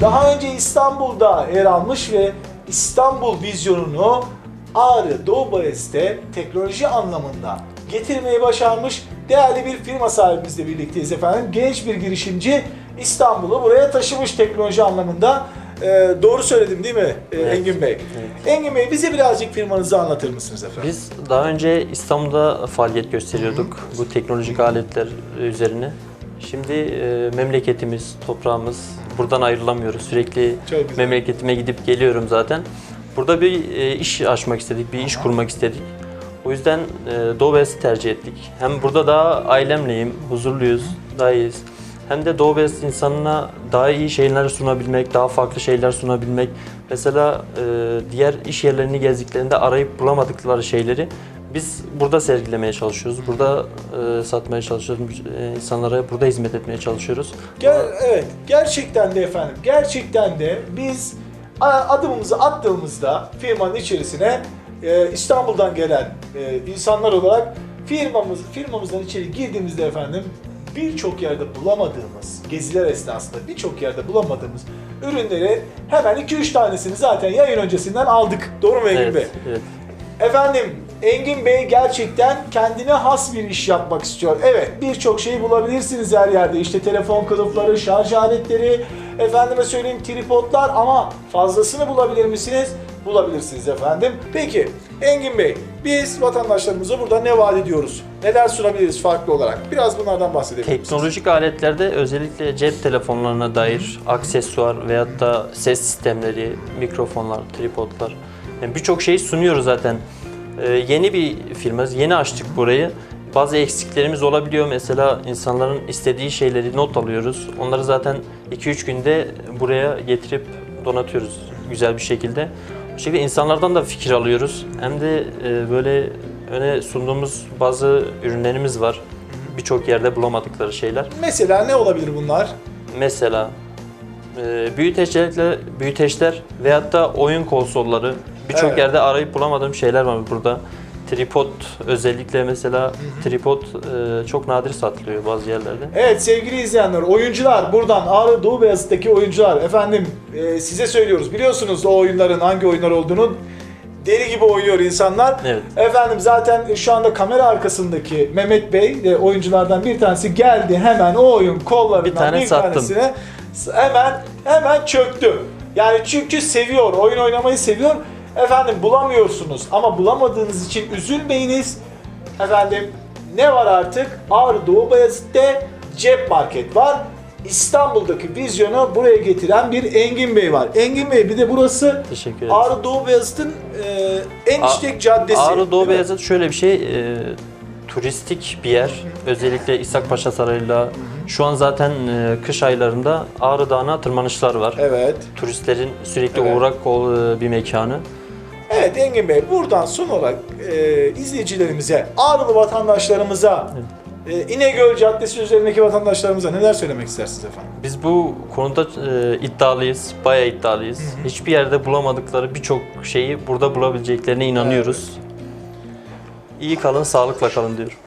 Daha önce İstanbul'da yer almış ve İstanbul vizyonunu Ağrı Doğu Bayezid'e teknoloji anlamında getirmeyi başarmış değerli bir firma sahibimizle birlikteyiz efendim. Genç bir girişimci İstanbul'u buraya taşımış teknoloji anlamında. Ee, doğru söyledim değil mi ee, Evet. Engin Bey? Engin Bey bize birazcık firmanızı anlatır mısınız efendim? Biz daha önce İstanbul'da faaliyet gösteriyorduk bu teknolojik aletler üzerine. Şimdi e, memleketimiz, toprağımız, buradan ayrılamıyoruz. Sürekli memleketime gidip geliyorum zaten. Burada bir e, iş açmak istedik, bir iş kurmak istedik. O yüzden e, Doğu Beyazıt'ı tercih ettik. Hem burada daha ailemleyim, huzurluyuz, daha iyiyiz. Hem de Doğu Beyazıt insanına daha iyi şeyler sunabilmek, daha farklı şeyler sunabilmek. Mesela e, diğer iş yerlerini gezdiklerinde arayıp bulamadıkları şeyleri biz burada sergilemeye çalışıyoruz. Burada e, satmaya çalışıyoruz. E, insanlara burada hizmet etmeye çalışıyoruz. Ger evet, gerçekten de efendim, gerçekten de biz adımımızı attığımızda firmanın içerisine e, İstanbul'dan gelen e, insanlar olarak firmamız firmamızdan içeri girdiğimizde efendim birçok yerde bulamadığımız, geziler esnasında birçok yerde bulamadığımız ürünleri hemen 2-3 tanesini zaten yayın öncesinden aldık. Doğru mu Engin Evet, Bey? evet. Efendim Engin Bey gerçekten kendine has bir iş yapmak istiyor. Evet birçok şeyi bulabilirsiniz her yerde. İşte telefon kılıfları, şarj aletleri, efendime söyleyeyim tripodlar ama fazlasını bulabilir misiniz? Bulabilirsiniz efendim. Peki Engin Bey biz vatandaşlarımıza burada ne vaat ediyoruz? Neler sunabiliriz farklı olarak? Biraz bunlardan bahsedebilir misiniz? Teknolojik aletlerde özellikle cep telefonlarına dair aksesuar veyahut da ses sistemleri, mikrofonlar, tripodlar yani birçok şeyi sunuyoruz zaten. Ee, yeni bir firmayız, yeni açtık burayı. Bazı eksiklerimiz olabiliyor. Mesela insanların istediği şeyleri not alıyoruz. Onları zaten 2-3 günde buraya getirip donatıyoruz güzel bir şekilde. Bu şekilde insanlardan da fikir alıyoruz. Hem de e, böyle öne sunduğumuz bazı ürünlerimiz var. Birçok yerde bulamadıkları şeyler. Mesela ne olabilir bunlar? Mesela e, büyüteçlerle büyüteçler veyahut da oyun konsolları birçok Evet. yerde arayıp bulamadığım şeyler var burada. Tripod özellikle mesela tripod e, çok nadir satılıyor bazı yerlerde. Evet sevgili izleyenler, oyuncular buradan Ağrı Doğu Beyazıt'taki oyuncular efendim e, size söylüyoruz. Biliyorsunuz o oyunların hangi oyunlar olduğunu deli gibi oynuyor insanlar. Evet. Efendim zaten şu anda kamera arkasındaki Mehmet Bey de oyunculardan bir tanesi geldi hemen o oyun kollarından Bir tane sattım. tanesine hemen hemen çöktü. Yani çünkü seviyor, oyun oynamayı seviyor. Efendim bulamıyorsunuz ama bulamadığınız için üzülmeyiniz. Efendim ne var artık? Ağrı Doğu Bayezid'de cep market var. İstanbul'daki vizyonu buraya getiren bir Engin Bey var. Engin Bey bir de burası Teşekkür ederim. Ağrı Doğu Beyazıt'ın e, en A- işlek caddesi. Ağrı Doğu? Beyazıt şöyle bir şey, e, turistik bir yer. Özellikle İshak Paşa Sarayı'yla şu an zaten e, kış aylarında Ağrı Dağı'na tırmanışlar var. Evet. Turistlerin sürekli Evet. uğrak ol e, bir mekanı. Evet Engin Bey buradan son olarak e, izleyicilerimize, Ağrılı vatandaşlarımıza, e, İnegöl Caddesi üzerindeki vatandaşlarımıza neler söylemek istersiniz efendim? Biz bu konuda e, iddialıyız, bayağı iddialıyız. Hiçbir yerde bulamadıkları birçok şeyi burada bulabileceklerine inanıyoruz. İyi kalın, sağlıkla kalın diyorum.